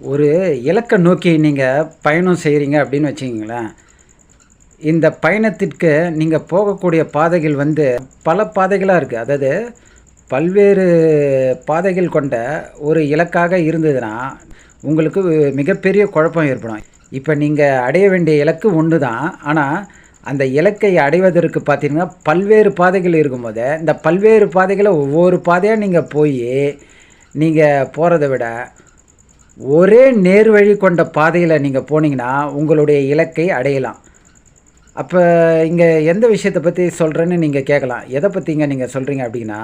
ஒரு இலக்கை நோக்கி நீங்கள் பயணம் செய்கிறீங்க அப்படின்னு வச்சுக்கிங்களேன். இந்த பயணத்திற்கு நீங்கள் போகக்கூடிய பாதைகள் வந்து பல பாதைகளாக இருக்குது அதாவது பல்வேறு பாதைகள் கொண்ட ஒரு இலக்காக இருந்ததுன்னா உங்களுக்கு மிகப்பெரிய குழப்பம் ஏற்படும். இப்போ நீங்கள் அடைய வேண்டிய இலக்கு ஒன்று தான் ஆனால் அந்த இலக்கை அடைவதற்கு பார்த்தீங்கன்னா பல்வேறு பாதைகள் இருக்கும்போது இந்த பல்வேறு பாதைகளை ஒவ்வொரு பாதையாக நீங்கள் போய் நீங்கள் போகிறத விட ஒரே நேர்வழி கொண்ட பாதையில் நீங்கள் போனீங்கன்னா உங்களுடைய இலக்கை அடையலாம். அப்போ இங்கே எந்த விஷயத்தை பற்றி சொல்கிறேன்னு நீங்கள் கேட்கலாம். எதை பற்றிங்க நீங்கள் சொல்கிறீங்க அப்படின்னா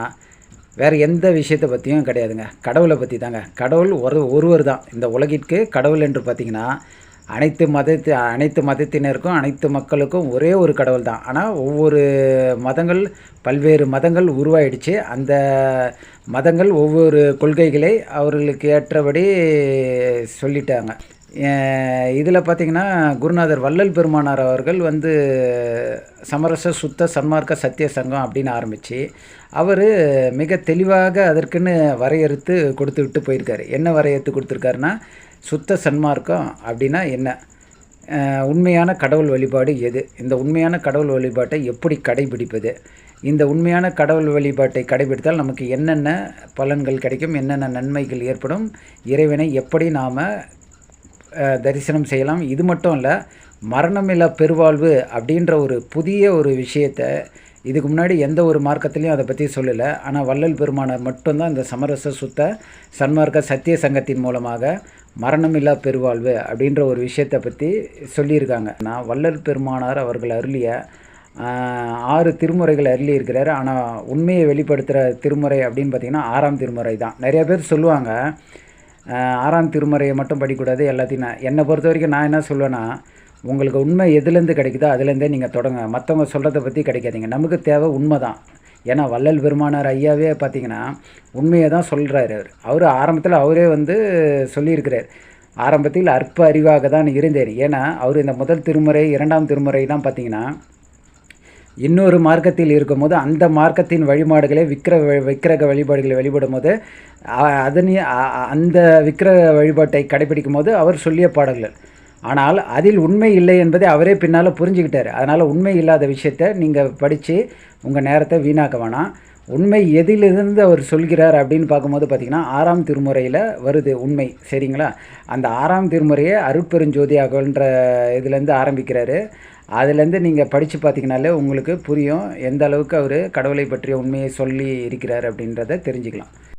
வேறு எந்த விஷயத்தை பற்றியும் கிடையாதுங்க. கடவுளை பற்றி தாங்க கடவுள் ஒரு ஒருவர் தான். இந்த உலகிற்கு கடவுள் என்று பார்த்தீங்கன்னா அனைத்து மதத்து அனைத்து மதத்தினருக்கும் அனைத்து மக்களுக்கும் ஒரே ஒரு கடவுள் தான் ஆனால் ஒவ்வொரு மதங்கள் பல்வேறு மதங்கள் உருவாயிடுச்சு. அந்த மதங்கள் ஒவ்வொரு கொள்கைகளை அவர்களுக்கு ஏற்றபடி சொல்லிட்டாங்க. இதில் பார்த்திங்கன்னா குருநாதர் வள்ளல் பெருமானார் அவர்கள் வந்து சமரச சுத்த சன்மார்க்க சத்திய சங்கம் அப்படின்னு ஆரம்பித்து அவர் மிக தெளிவாக அதற்குன்னு வரையறுத்து கொடுத்து விட்டு போயிருக்காரு. என்ன வரையறுத்து கொடுத்துருக்காருன்னா சுத்த சன்மார்க்கம் அப்படின்னா என்ன? உண்மையான கடவுள் வழிபாடு எது? இந்த உண்மையான கடவுள் வழிபாட்டை எப்படி கடைபிடிப்பது? இந்த உண்மையான கடவுள் வழிபாட்டை கடைபிடித்தால் நமக்கு என்னென்ன பலன்கள் கிடைக்கும்? என்னென்ன நன்மைகள் ஏற்படும்? இறைவனை எப்படி நாம் தரிசனம் செய்யலாம். இது மட்டும் இல்லை மரணமில்லா பெருவாழ்வு அப்படின்ற ஒரு புதிய ஒரு விஷயத்தை இதுக்கு முன்னாடி எந்த ஒரு மார்க்கத்துலேயும் அதை பற்றி சொல்லலை. ஆனால் வள்ளல் பெருமானார் மட்டும்தான் இந்த சமரச சுத்த சன்மார்க்க சத்திய சங்கத்தின் மூலமாக மரணமில்லா பெருவாழ்வு அப்படின்ற ஒரு விஷயத்தை பற்றி சொல்லியிருக்காங்க. நான் வள்ளல் பெருமானார் அவர்கள் அருளிய ஆறு திருமுறைகள் அருளி இருக்கிறார். ஆனால் உண்மையை வெளிப்படுத்துகிற திருமுறை அப்படின்னு பார்த்திங்கன்னா ஆறாம் திருமுறை தான். நிறைய பேர் சொல்லுவாங்க ஆறாம் திருமறையை மட்டும் படிக்கக்கூடாது எல்லாத்தையும் நான் என்னை பொறுத்த வரைக்கும் நான் என்ன சொல்லுவேன்னா உங்களுக்கு உண்மை எதுலேருந்து கிடைக்குதோ அதுலேருந்தே நீங்கள் தொடங்க. மற்றவங்க சொல்கிறத பற்றி கிடைக்காதீங்க. நமக்கு தேவை உண்மை தான் ஏன்னா வள்ளல் பெருமானார் ஐயாவே பார்த்தீங்கன்னா உண்மையை தான் சொல்கிறாரு அவர். அவர் ஆரம்பத்தில் அவரே வந்து சொல்லியிருக்கிறார். ஆரம்பத்தில் அற்ப அறிவாக தான் இருந்தேன் ஏன்னா அவர் இந்த முதல் திருமுறை இரண்டாம் திருமுறைலாம் பார்த்தீங்கன்னா இன்னொரு மார்க்கத்தில் இருக்கும்போது அந்த மார்க்கத்தின் வழிபாடுகளை விக்கிர விக்கிரக வழிபாடுகளை வழிபடும் போது அதனே அந்த விக்கிரக வழிபாட்டை கடைபிடிக்கும் போது அவர் சொல்லிய பாடல்கள். ஆனால் அதில் உண்மை இல்லை என்பதை அவரே பின்னால் புரிஞ்சுக்கிட்டார். அதனால் உண்மை இல்லாத விஷயத்தை நீங்கள் படித்து உங்கள் நேரத்தை வீணாக்க வேணாம். உண்மை எதிலிருந்து அவர் சொல்கிறார் அப்படின்னு பார்க்கும்போது பார்த்திங்கன்னா ஆறாம் திருமுறையில் வருது உண்மை. சரிங்களா? அந்த ஆறாம் திருமுறையை அருட்பெருஞ்சோதி அகன்ற இதுலேருந்து ஆரம்பிக்கிறாரு. அதுலேருந்து நீங்கள் படித்து பார்த்தீங்கனாலே உங்களுக்கு புரியும் எந்த அளவுக்கு அவர் கடவுளை பற்றிய உண்மையை சொல்லி இருக்கிறார் அப்படின்றத தெரிஞ்சுக்கலாம்.